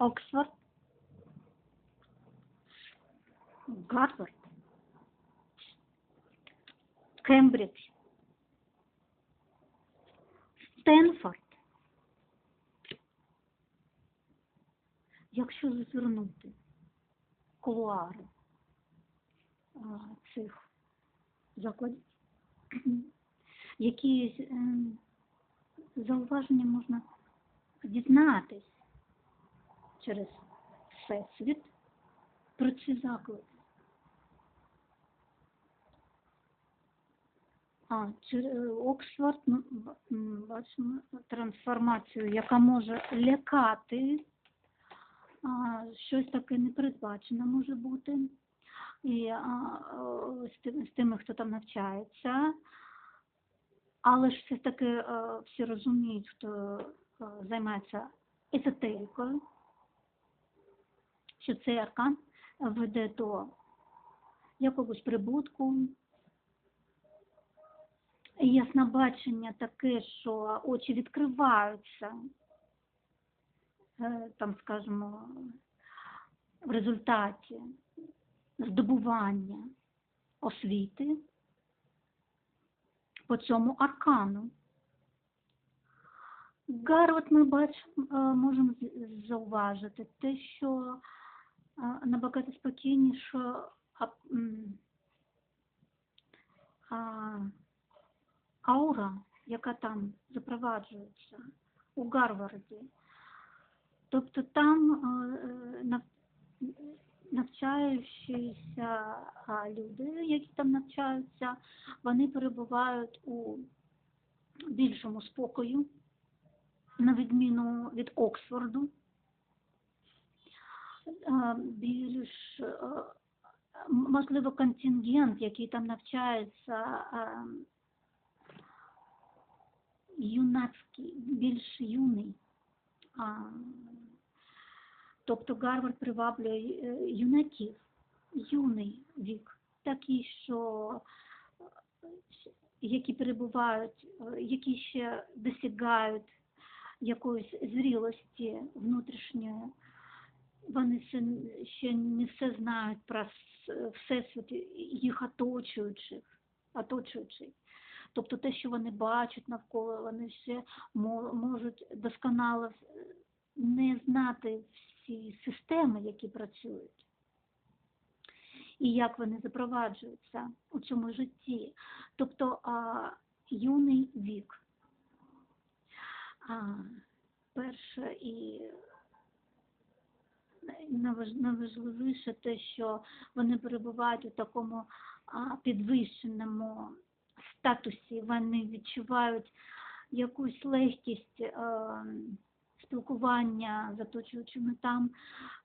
Оксфорд, Гарвард, Кембридж, Стенфорд. Якщо зазирнути кулуари цих закладів, якісь ем, зауваження можна дізнатись через всесвіт про ці заклади. А, Оксфорд, ми бачимо трансформацію, яка може лякати, а, щось таке непередбачене може бути. І а, з, з тими, хто там навчається. Але ж все таки е, всі розуміють, хто е, займається езотерикою, що цей аркан веде до якогось прибутку. Яснобачення таке, що очі відкриваються, е, там, скажімо, в результаті здобування освіти по цьому аркану. Гарвард ми бачимо, е, можемо зауважити те, що набагато спокійніше аура, яка там запроваджується у Гарварді. Тобто там е, е, навчаючися а, люди, які там навчаються, вони перебувають у більшому спокою, на відміну від Оксфорду. Більш, е, можливо, контингент, який там навчається, юнацький, більш юний. Тобто Гарвард приваблює е, юнаків, юний вік, такий, що які перебувають, е, які ще досягають якоїсь зрілості внутрішньої, вони ще, не все знають про всесвіт їх оточуючих, оточуючих. Тобто те, що вони бачать навколо, вони ще мо- можуть досконало не знати всі системи, які працюють, і як вони запроваджуються у цьому житті. Тобто а, юний вік. А, перше і найважливіше те, що вони перебувають у такому підвищеному статусі, вони відчувають якусь легкість е, спілкування з оточуючими там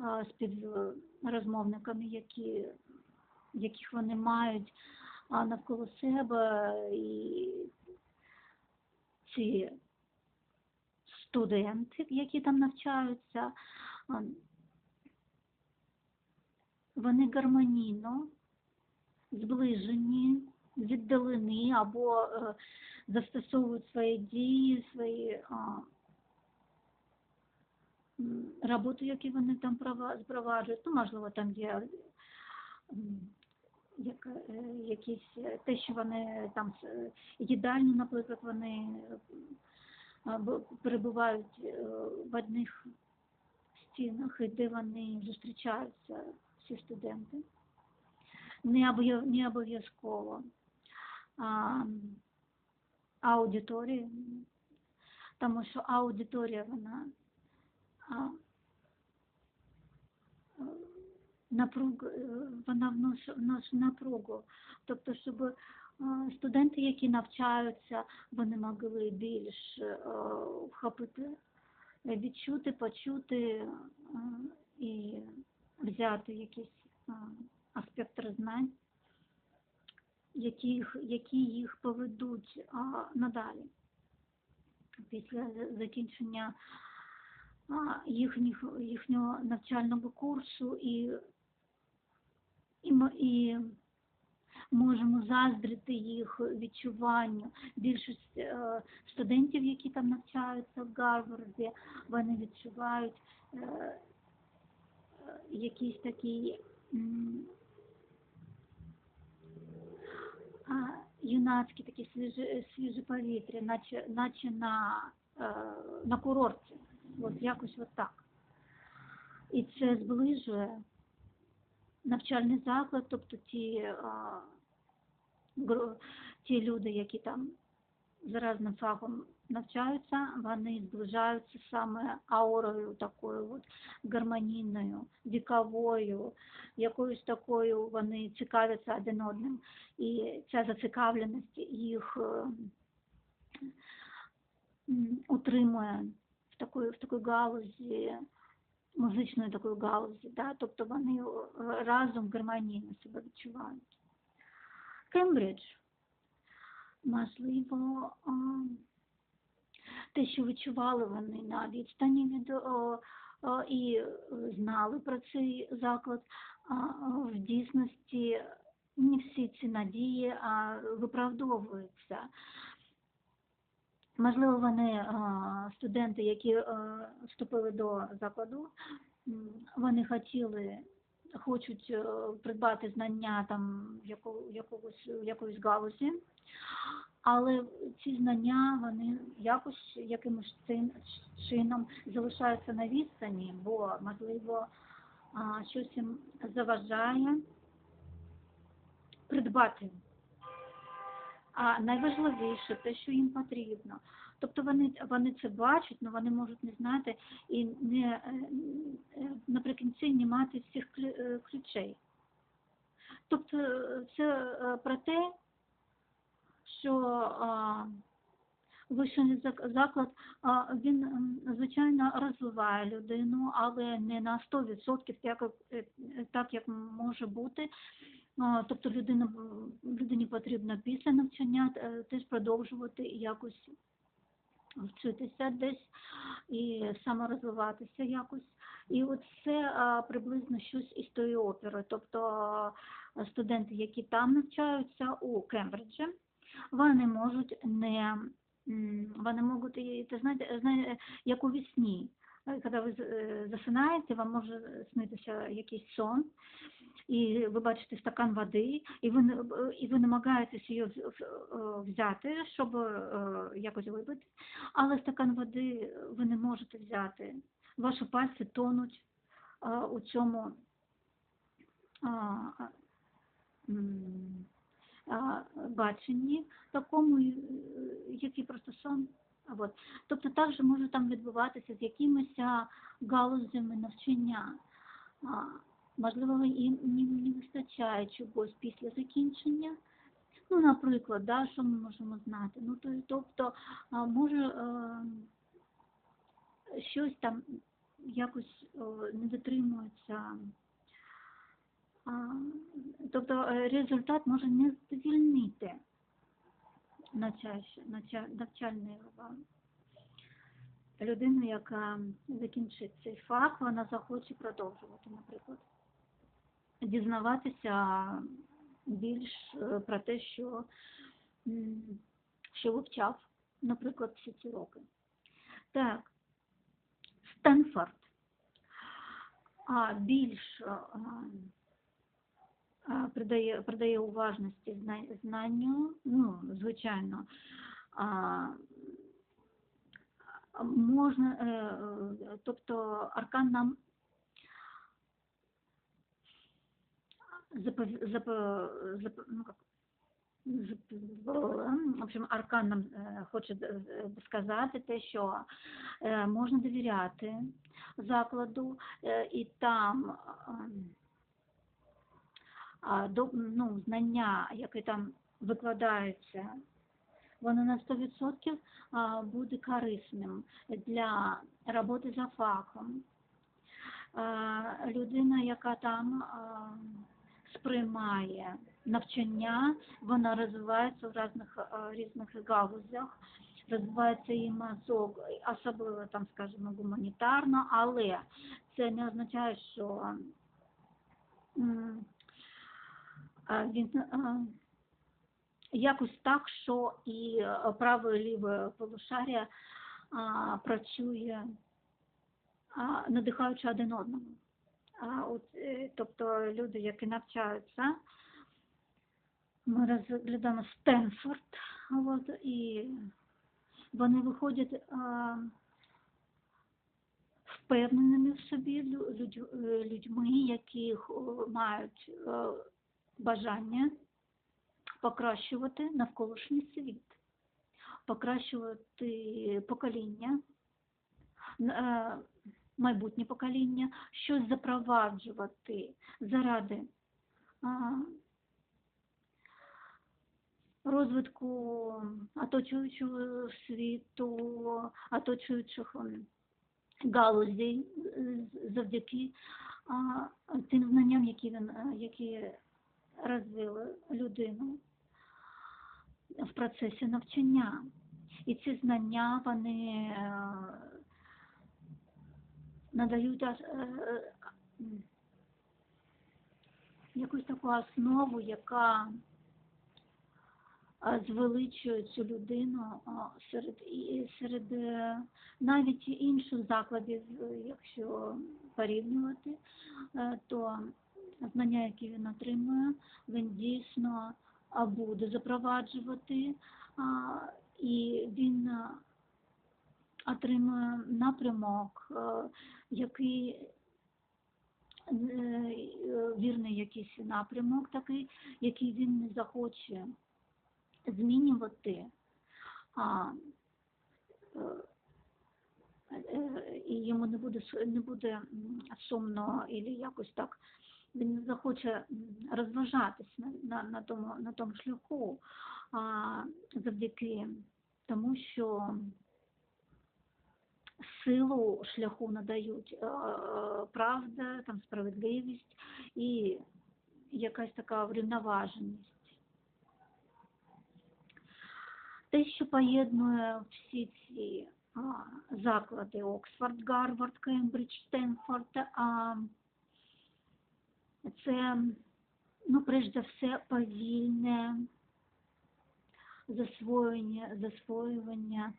е, співрозмовниками, які, яких вони мають навколо себе. І ці студенти, які там навчаються, а, вони гармонійно зближені, віддалені або е, застосовують свої дії, свої а, м, роботи, які вони там прова- запроваджують. Ну, можливо, там є як, е, якісь е, те, що вони там їдальні, наприклад, вони перебувають в одних стінах, і де вони зустрічаються, всі студенти. Не обов'язково аудиторії, тому що аудиторія вона напруг, вона вносить, напругу. Тобто, щоб студенти, які навчаються, вони могли більш вхопити, відчути, почути і взяти якісь е, аспекти знань, які їх, які їх поведуть надалі після закінчення їхніх, їхнього навчального курсу і, і, і можемо заздрити їх відчуванню. Більшість е, студентів, які там навчаються в Гарварді, вони відчувають е, якийсь такий юнацьке таке свіже, свіже повітря, наче, наче на, е, на курорті. От якось от так. І це зближує навчальний заклад, тобто ті, ті люди, які там за разним фахом навчаються, вони зближаються саме аурою такою от гармонійною, віковою, якоюсь такою вони цікавляться один одним. І ця зацікавленість їх е, утримує в такої, в такої галузі, музичної такої галузі, да? тобто вони е, разом гармонійно себе відчувають. Кембридж, можливо, а, те, що відчували вони на відстані від і е, знали про цей заклад, а, в дійсності не всі ці надії виправдовуються. Можливо, вони студенти, які а, вступили до закладу, вони хотіли, хочуть е, придбати знання там яко- якогось, якоїсь галузі, але ці знання вони якось якимось цин- чином залишаються на відстані, бо можливо щось їм заважає придбати. А найважливіше те, що їм потрібно. Тобто вони, вони це бачать, але вони можуть не знати і не, е, наприкінці не мати всіх е, ключей. Тобто е, це про те, що вищий заклад, він, звичайно, розвиває людину, але не на 100%, як, так, як може бути. Тобто людина, людині потрібно після навчання е, теж продовжувати якось вчитися десь і саморозвиватися якось. І от це приблизно щось із тої опери. Тобто студенти, які там навчаються у Кембриджі, вони можуть не вони можуть, ти знаєте, знаєте, як у вісні. Е, Коли ви е, засинаєте, вам може снитися якийсь сон, і ви бачите стакан води, і ви, і ви намагаєтесь її взяти, щоб е, якось випити, але стакан води ви не можете взяти. Ваші пальці тонуть у цьому баченні такому, е, який просто сон. От. Тобто так же може там відбуватися з якимись галузями навчання. Можливо, їм не вистачає чогось після закінчення. Ну, наприклад, да, що ми можемо знати? Ну, то, тобто, може е, щось там якось е, не дотримується. Тобто е, результат може не задовільнити навчальний е, людину, яка закінчить цей фах, вона захоче продовжувати, наприклад, дізнаватися більш е, про те, що, що вивчав, наприклад, всі ці роки. Так, Стенфорд. А більш а, придає, придає уважності знанню, ну, звичайно, а, можна, е, е, тобто аркан нам запов, запо, запо, ну, как, в общем, аркан нам е, хоче сказати те, що можна довіряти закладу, і там ем, до, ну, знання, які там викладаються, воно на 100% буде корисним для роботи за фахом. Людина, яка там сприймає навчання, вона розвивається в різних, різних галузях, розвивається її мозок, особливо там, скажімо, гуманітарно, але це не означає, що він якось так, що і е, праве і ліве полушарія а, працює, надихаючи один одному. От, е, тобто люди, які навчаються, ми розглядаємо Стенфорд, от, і вони виходять а, впевненими в собі людь- людьми, які мають е, бажання покращувати навколишній світ, покращувати покоління, е, майбутнє покоління, щось запроваджувати заради розвитку оточуючого світу, оточуючих галузей завдяки тим знанням, які він е, які розвили людину в процесі навчання. І ці знання вони е, надають е, е, якусь таку основу, яка звеличує цю людину серед, серед навіть інших закладів, якщо порівнювати, то знання, які він отримує, він дійсно буде запроваджувати, і він отримує напрямок, який е, вірний якийсь напрямок такий, який він не захоче змінювати. А, е, е, і йому не буде не буде сумно і якось так. Він захоче розважатись на, на, на, тому, на тому шляху, а, завдяки тому, що силу шляху надають е, правда, там справедливість і якась така врівноваженість. Те, що поєднує всі ці а, заклади Оксфорд, Гарвард, Кембридж, Стенфорд, а, це, ну, за все, повільне засвоєння, засвоювання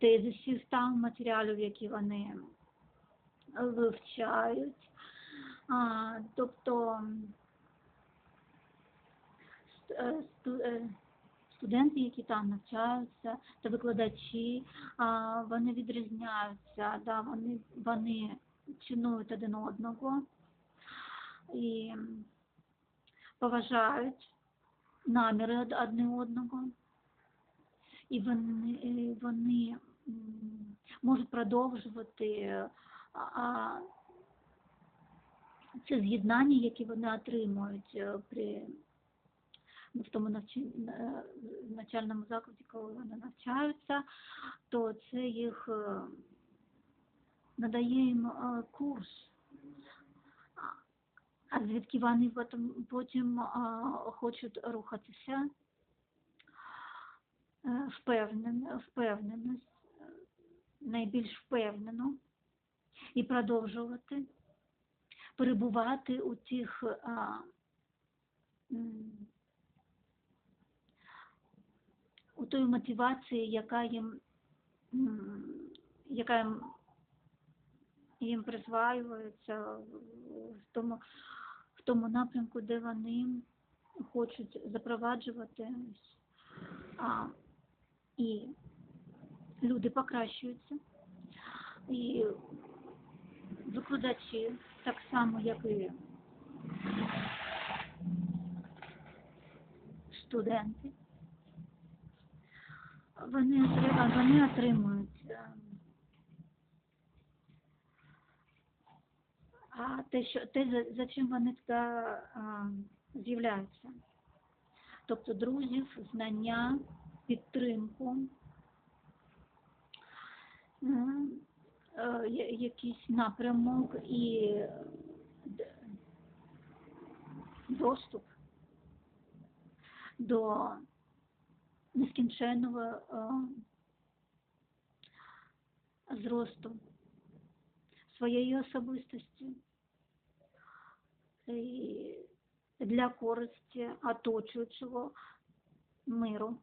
тезисів там матеріалів, які вони вивчають. А, тобто е, е, студенти, які там навчаються, та викладачі, а, вони відрізняються, да, вони, вони цінують один одного і поважають наміри од- одне одного. І вони, вони можуть продовжувати це з'єднання, яке вони отримують е, при ну, в тому навчальному закладі, коли вони навчаються, то це їх е, надає їм е, курс. А- звідки вони потім, хочуть рухатися? Е, Впевнено, е, найбільш впевнено і продовжувати перебувати у тих а, у той мотивації, яка їм, яка їм, їм присваюється в- тому, тому напрямку, де вони хочуть запроваджувати. А, і люди покращуються. І викладачі, так само, як і студенти, вони, вони отримують. е, А те, що те, за, чим вони туди а, з'являються. Тобто друзів, знання, підтримку, е, якийсь напрямок і доступ до нескінченного е, зросту своєї особистості для користі оточуючого миру.